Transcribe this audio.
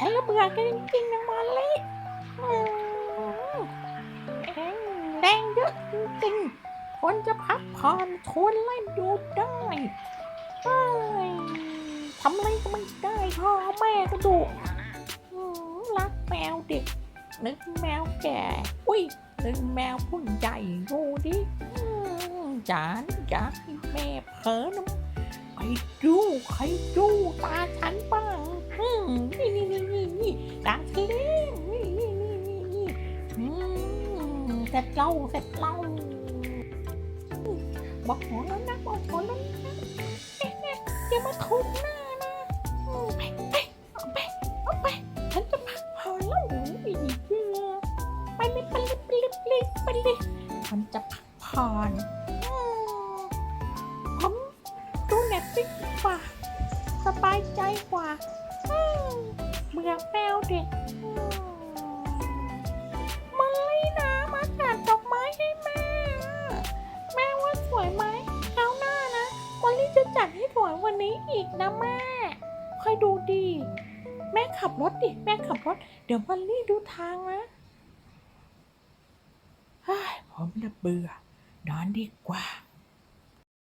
ฉันละเบื่อแกันจริงๆนะมอลลี่อืมเอ็งแรงเยอะจริงๆคนจะพักผ่อนทนเล่นดูได้เฮ้ทำอะไรก็ไม่ได้พ่อแม่ก็ดุรักแมวเด็ก นึกแมวแก่ อุ้ยนึกแมวผู้ใหญ่ดูดิจานอยากให้แม่เผลอนะไปดูใครดูตา เสร็จเราเสร็จเราบอกหัวแล้วนะบอกหัวแล้วนะอย่ามาทุบหน้านะไปไปเอาไปเอาไปฉันจะพักผ่อนแล้วอีกเดือไปเลยไปเลยไปเลยไปเลยไปเลยฉันจะพักผ่อนอืมผมดูเน็ตฟิกกว่า สบายใจกว่าอืมเบื่อแมวเด็ก นนี้อีกนะแม่ คอยดูดี แม่ขับรถดิ แม่ขับรถ เดี๋ยววันนี้ดูทางนะผมละเบื่อนอนดีกว่า